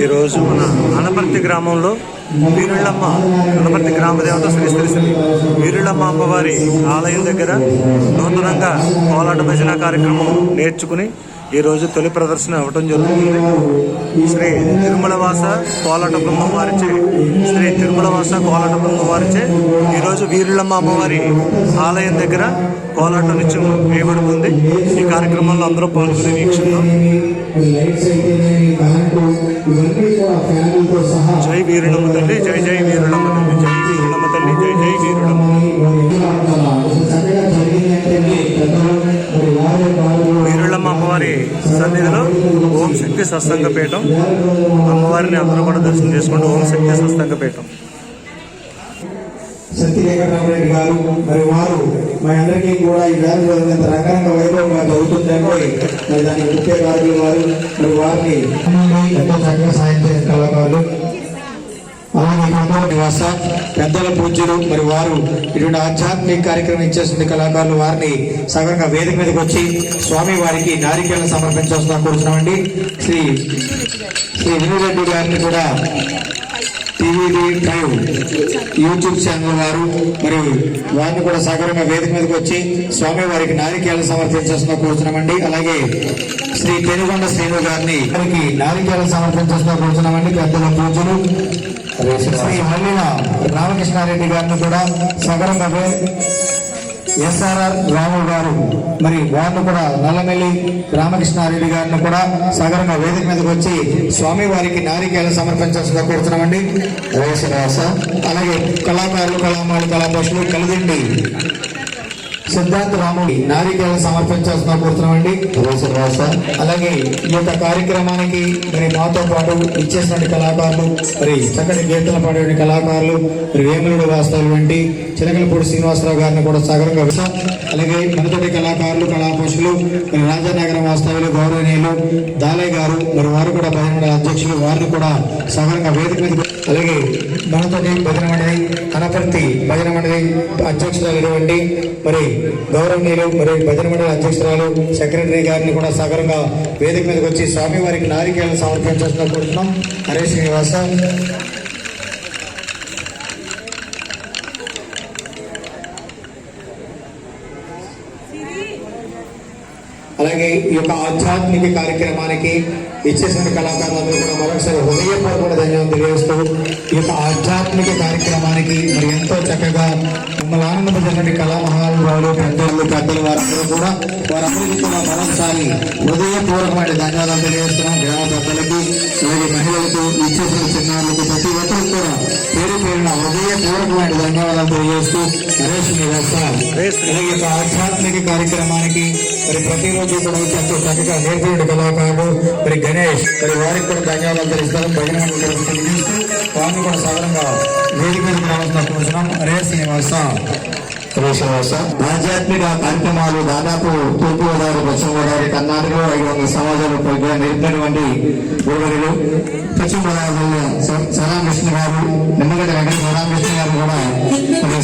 ఈరోజు మన అనపర్తి గ్రామంలో వీరుళ్ళమ్మ అనపర్తి గ్రామదేవత శ్రీ శ్రీ శ్రీ వీరుళ్ళమ్మ అమ్మవారి ఆలయం దగ్గర నూతనంగా కోలాట భజన కార్యక్రమం నేర్చుకుని ఈరోజు తొలి ప్రదర్శన ఇవ్వటం జరుగుతుంది. శ్రీ తిరుమలవాస కోలాట బృందం వారిచే శ్రీ తిరుమలవాస కోలాట బృందం వారిచే ఈరోజు వీరుళ్ళమ్మ అమ్మవారి ఆలయం దగ్గర కోలాట నృత్యం వేయబడుతుంది. ఈ కార్యక్రమంలో అందరూ పాల్గొని వీక్షిద్దాం లైట్స్ అయితేనేమి కరెంటు ఇవన్నీ కూడా ఫ్యాన్లతో సహా జై వీరుడమ్మ తల్లి జై జై వీరుడమ్మ తల్లి జై వీరుడమ్మ తల్లి జై జై వీరుడమ్మ చక్కగా వీరుళ్ళమ్మ అమ్మవారి సన్నిధిలో ఓం శక్తి సత్సంగ పీఠం అమ్మవారిని అందరూ కూడా దర్శనం చేసుకోండి ఓం శక్తి సత్సంగ పీఠం శక్తి వెంకటరామరెడ్డి గారు మరి వారు మా అందరికీ కూడా ఈ వేల ఎంత రంగరంగ వైభవంగా జరుగుతుందంటే మరి దానికి ముఖ్య కారకులు వారు మరి వారిని ఎంతో చక్కగా సాయం చేసిన కళాకారులు. అలాగే కుటుంబ నివాస పెద్దల పూజ్యులు మరి వారు ఇటువంటి ఆధ్యాత్మిక కార్యక్రమం ఇచ్చేసిన కళాకారులు వారిని సగంగా వేదిక మీదకి వచ్చి స్వామి వారికి నారికేళ సమర్పించాల్సిన కోరుతున్నామండి. శ్రీ శ్రీ వినురెడ్డి గారిని కూడా టీవీ ఫైవ్ యూట్యూబ్ ఛానల్ వారు మరియు వారిని కూడా సగరంగా వేదిక మీదకి వచ్చి స్వామి వారికి నారికేళ సమర్పించాల్సిన కోరుతున్నామండి. అలాగే శ్రీ పెనుగొండ శ్రీను గారిని వారికి నారికేళ సమర్పించాల్సిన కోరుతున్నామండి. పెద్దల పూజలు. శ్రీ మల్లిన రామకృష్ణారెడ్డి గారిని కూడా సగరంగా ఎస్ఆర్ఆర్ రాము గారు. మరి వారిని కూడా నల్లమెల్లి రామకృష్ణారెడ్డి గారిని కూడా సగరంగా వేదిక మీదకి వచ్చి స్వామి వారికి నారికేళ సమర్పించాల్సిందిగా కోరుతున్నామండి. రేసరాస అలాగే కళాకారులు కళామాలు కళాపోషులు కలిదండి. సిద్ధార్థ రాముడి నారికేళ సమర్పించాల్సిన కోరుతున్నామండి. రేసరాస అలాగే ఈ యొక్క కార్యక్రమానికి మరి మాతో పాటు ఇచ్చేసిన కళాకారులు మరి చక్కటి కీర్తన పాడే కళాకారులు మరి వేములుడు వాస్తవులు వంటి చిలకలపూడి శ్రీనివాసరావు గారిని కూడా సగరంగా అలాగే మనతోటి కళాకారులు కళాపోషులు మరి రాజానగరం వాస్తవులు గౌరవనీయులు దాలయ్య గారు మరి వారు కూడా మండలి అధ్యక్షులు వారిని కూడా సగరంగా వేదిక మీద అలాగే మనతోటి భజన మండలి కనపర్తి భజన మండలి అధ్యక్షురాలైనటువంటి మరి గౌరవనీయులు మరి భజన మండలి అధ్యక్షురాలు సెక్రటరీ గారిని కూడా సగరంగా వేదిక మీదకి వచ్చి స్వామి వారికి నారికేలను సమర్పించాల్సిన కోరుతున్నాం. హరే శ్రీనివాస. అలాగే ఈ యొక్క ఆధ్యాత్మిక కార్యక్రమానికి ఇచ్చేసిన కళాకారులందరూ కూడా మరొకసారి హృదయపూర్వక ధన్యవాదాలు తెలియజేస్తూ ఈ యొక్క ఆధ్యాత్మిక కార్యక్రమానికి మరి ఎంతో చక్కగా మిమ్మల్ని ఆనందపరిచినటువంటి కళామహానుభావులు పెద్దలు పెద్దలు వారందరూ కూడా వారందరికీ కూడా మరొకసారి హృదయపూర్వకమైన ధన్యవాదాలు తెలియజేస్తున్నాం. గ్రామ పెద్దలకి అలాగే మహిళలకు ఇచ్చేసిన చిన్నారులకు ప్రతి ఒక్కరికి కూడా పేరు పేరున హృదయపూర్వకమైన ధన్యవాదాలు తెలియజేస్తూ నరేష్ నివాస అలాగే ఈ యొక్క ఆధ్యాత్మిక కార్యక్రమానికి మరి ప్రతిరోజు కూడా వచ్చి ఎంతో చక్కగా నేర్పిన కళాకారుడు మరి గణేష్ మరి వారికి కూడా ధన్యవాదాలు తెలుస్తారు భజన మండలి తరఫున తెలియజేస్తూ వారిని కూడా సగరంగా వేదిక మీదకి రావాల్సిన కోరుతున్నాం హరే శ్రీనివాస హరే శ్రీనివాస ఆధ్యాత్మిక కార్యక్రమాలు దాదాపు తూర్పు గోదావరి పశ్చిమ గోదావరి కర్ణాటకలో ఐదు వందల సమాజాలు పైగా నేర్పినటువంటి గురువులు పశ్చిమ గోదావరి సరామకృష్ణ గారు నిమ్మగడ్డ వెంకట సరామకృష్ణ గారు కూడా మరి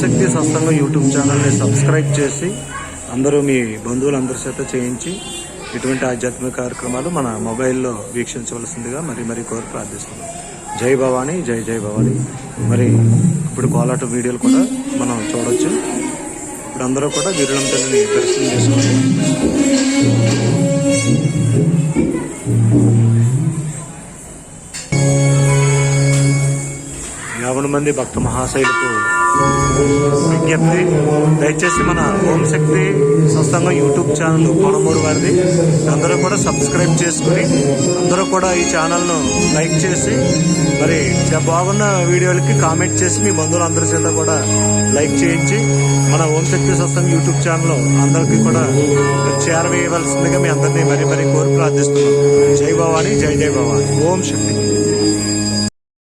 సత్సంగం యూట్యూబ్ ఛానల్ని సబ్స్క్రైబ్ చేసి అందరూ మీ బంధువులందరి చేత చేయించి ఇటువంటి ఆధ్యాత్మిక కార్యక్రమాలు మన మొబైల్లో వీక్షించవలసిందిగా మరి మరి కోరి ప్రార్థిస్తున్నాం. జై భవానీ జై జై భవానీ. మరి ఇప్పుడు కోలాట వీడియోలు కూడా మనం చూడొచ్చు. ఇప్పుడు అందరూ కూడా వీరులం తల్లిని దర్శనం చేసుకోవాలి యావన మంది భక్త మహాశైలకు విజ్ఞప్తి. దయచేసి మన ఓం శక్తి సత్సంగం యూట్యూబ్ ఛానల్ పొలమూరు వారిది. అందరూ కూడా సబ్స్క్రైబ్ చేసుకుని అందరూ కూడా ఈ ఛానల్ను లైక్ చేసి మరి బాగున్న వీడియోలకి కామెంట్ చేసి మీ బంధువులందరి చేత కూడా లైక్ చేయించి మన ఓం శక్తి సత్సంగం యూట్యూబ్ ఛానల్ అందరికీ కూడా చేరవేయవలసిందిగా మీ అందరినీ మరి మరి కోరి ప్రార్థిస్తున్నాం. జై భవాని జై జై భవాని. ఓం శక్తి.